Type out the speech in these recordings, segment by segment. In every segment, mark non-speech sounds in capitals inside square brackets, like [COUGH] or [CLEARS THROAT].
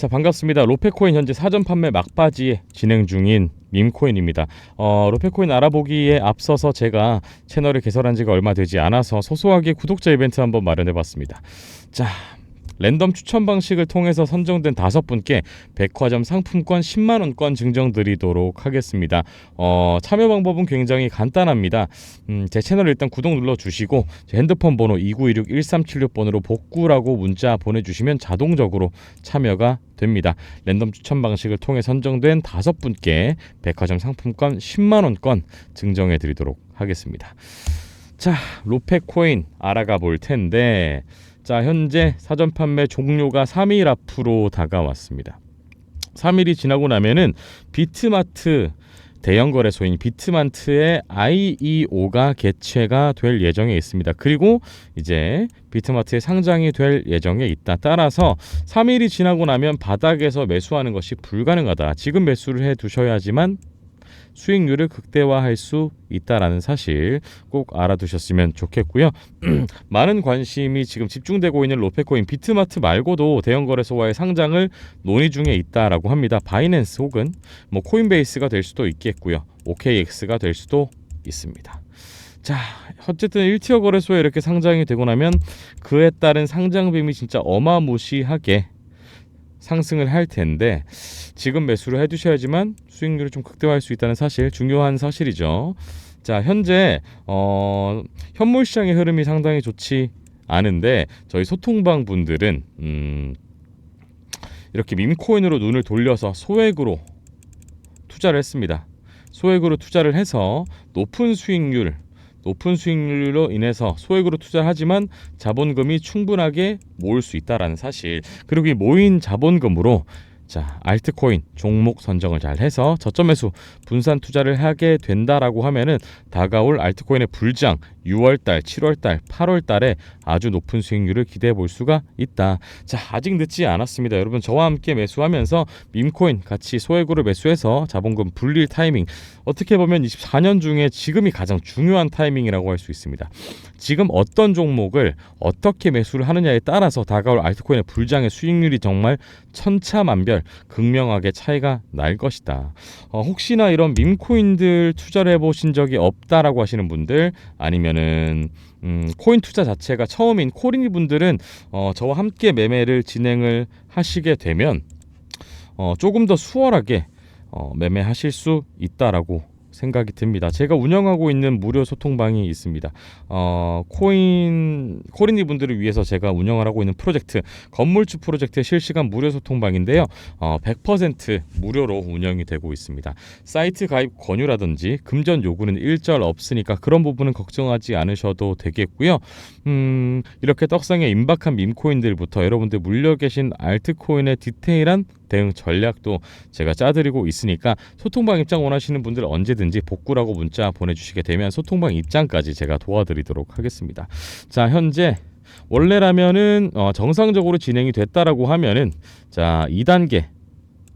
자 반갑습니다. 로페코인 현재 사전 판매 막바지에 진행 중인 밈코인입니다. 어, 로페코인 알아보기에 앞서서 제가 채널을 개설한 지가 얼마 되지 않아서 소소하게 구독자 이벤트 한번 마련해봤습니다. 자 랜덤 추천 방식을 통해서 선정된 다섯 분께 백화점 상품권 10만 원권 증정 드리도록 하겠습니다. 어, 참여 방법은 굉장히 간단합니다. 음, 제 채널 일단 구독 눌러 주시고 제 핸드폰 번호 2916-1376번으로 복구라고 문자 보내주시면 자동적으로 참여가 됩니다. 랜덤 추천 방식을 통해 선정된 다섯 분께 백화점 상품권 10만 원권 증정해 드리도록 하겠습니다. 자, 로페코인 알아가 볼 텐데 자, 현재 사전 판매 종료가 3일 앞으로 다가왔습니다. 3일이 지나고 나면은 비트마트 대형 거래소인 비트마트의 IEO가 개최가 될 예정에 있습니다. 그리고 이제 비트마트에 상장이 될 예정에 있다. 따라서 3일이 지나고 나면 바닥에서 매수하는 것이 불가능하다. 지금 매수를 해 두셔야지만 수익률을 극대화할 수 있다라는 사실 꼭 알아두셨으면 좋겠고요. [CLEARS THROAT] 많은 관심이 지금 집중되고 있는 로페코인 비트마트 말고도 대형 거래소와의 상장을 논의 중에 있다라고 합니다. 바이낸스 혹은 뭐 코인베이스가 될 수도 있겠고요. OKX가 될 수도 있습니다. 자, 어쨌든 1티어 거래소에 이렇게 상장이 되고 나면 그에 따른 상장빔이 진짜 어마무시하게 상승을 할 텐데 지금 매수를 해두셔야지만 수익률을 좀 극대화할 수 있다는 사실 중요한 사실이죠. 자 현재 어, 현물 시장의 흐름이 상당히 좋지 않은데 저희 소통방 분들은 음, 이렇게 밈코인으로 눈을 돌려서 소액으로 투자를 했습니다. 소액으로 투자를 해서 높은 수익률 높은 수익률로 인해서 소액으로 투자하지만 자본금이 충분하게 모을 수 있다라는 사실. 그리고 이 모인 자본금으로 자 알트코인 종목 선정을 잘 해서 저점 매수 분산 투자를 하게 된다라고 하면은 다가올 알트코인의 불장 6월달, 7월달, 8월달에 아주 높은 수익률을 기대해 볼 수가 있다. 자 아직 늦지 않았습니다. 여러분 저와 함께 매수하면서 밈코인 같이 소액으로 매수해서 자본금 불릴 타이밍 어떻게 보면 24년 중에 지금이 가장 중요한 타이밍이라고 할 수 있습니다. 지금 어떤 종목을 어떻게 매수를 하느냐에 따라서 다가올 알트코인의 불장의 수익률이 정말 천차만별 극명하게 차이가 날 것이다. 어, 혹시나 이런 밈코인들 투자를 해보신 적이 없다라고 하시는 분들 아니면 은 음, 코인 투자 자체가 처음인 코린이 분들은 어, 저와 함께 매매를 진행을 하시게 되면 어, 조금 더 수월하게 어, 매매하실 수 있다라고 생각이 듭니다. 제가 운영하고 있는 무료 소통방이 있습니다. 어, 코인 코린이 분들을 위해서 제가 운영을 하고 있는 프로젝트 건물주 프로젝트의 실시간 무료 소통방인데요. 어, 100% 무료로 운영이 되고 있습니다. 사이트 가입 권유라든지 금전 요구는 일절 없으니까 그런 부분은 걱정하지 않으셔도 되겠고요. 음, 이렇게 떡상에 임박한 밈코인들부터 여러분들 물려 계신 알트코인의 디테일한 대응 전략도 제가 짜드리고 있으니까 소통방 입장 원하시는 분들 언제든지 복구라고 문자 보내주시게 되면 소통방 입장까지 제가 도와드리도록 하겠습니다. 자 현재 원래라면은 어, 정상적으로 진행이 됐다라고 하면은 자 2단계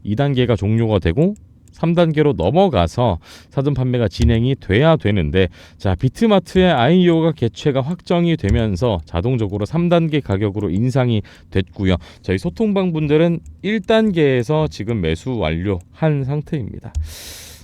2단계가 종료가 되고 3단계로 넘어가서 사전 판매가 진행이 돼야 되는데 자 비트마트의 아이오가 개최가 확정이 되면서 자동적으로 3단계 가격으로 인상이 됐고요. 저희 소통방 분들은 1단계에서 지금 매수 완료한 상태입니다.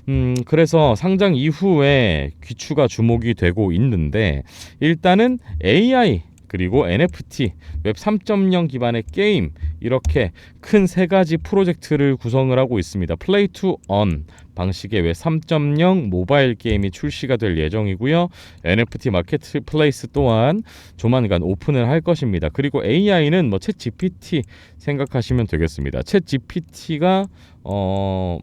음, 그래서 상장 이후에 귀추가 주목이 되고 있는데 일단은 AI 그리고 NFT, 웹 3.0 기반의 게임 이렇게 큰 세 가지 프로젝트를 구성을 하고 있습니다. 플레이 투 언 방식의 웹 3.0 모바일 게임이 출시가 될 예정이고요. NFT 마켓플레이스 또한 조만간 오픈을 할 것입니다. 그리고 AI는 뭐챗 GPT 생각하시면 되겠습니다. 챗 GPT가 어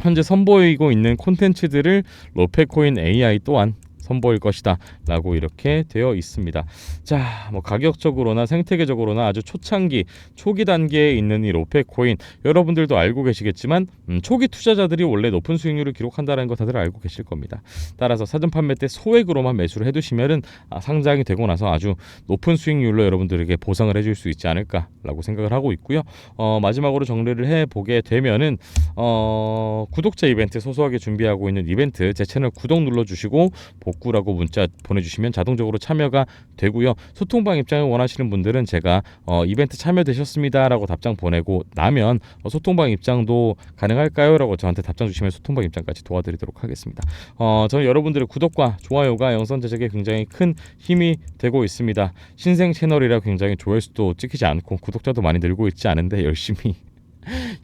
현재 선보이고 있는 콘텐츠들을 로페코인 AI 또한 선보일 것이다 라고 이렇게 되어 있습니다. 자, 뭐 가격적으로나 생태계적으로나 아주 초창기 초기 단계에 있는 이 로페 코인 여러분들도 알고 계시겠지만 음, 초기 투자자들이 원래 높은 수익률을 기록한다는 거 다들 알고 계실 겁니다. 따라서 사전 판매 때 소액으로만 매수를 해두시면은 아, 상장이 되고 나서 아주 높은 수익률로 여러분들에게 보상을 해줄 수 있지 않을까라고 생각을 하고 있고요. 어, 마지막으로 정리를 해 보게 되면은 어, 구독자 이벤트 소소하게 준비하고 있는 이벤트 제 채널 구독 눌러주시고 복구라고 문자 보내주시면 자동적으로 참여가 되고요. 소통방 입장을 원하시는 분들은 제가 어, 이벤트 참여되셨습니다라고 답장 보내고 나면 어, 소통방 입장도 가능할까요?라고 저한테 답장 주시면 소통방 입장까지 도와드리도록 하겠습니다. 어, 저는 여러분들의 구독과 좋아요가 영상 제작에 굉장히 큰 힘이 되고 있습니다. 신생 채널이라 굉장히 조회수도 찍히지 않고 구독자도 많이 늘고 있지 않은데 열심히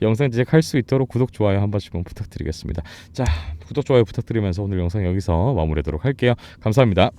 영상 제작할 수 있도록 구독 좋아요 한 번씩만 부탁드리겠습니다. 자 구독 좋아요 부탁드리면서 오늘 영상 여기서 마무리하도록 할게요. 감사합니다.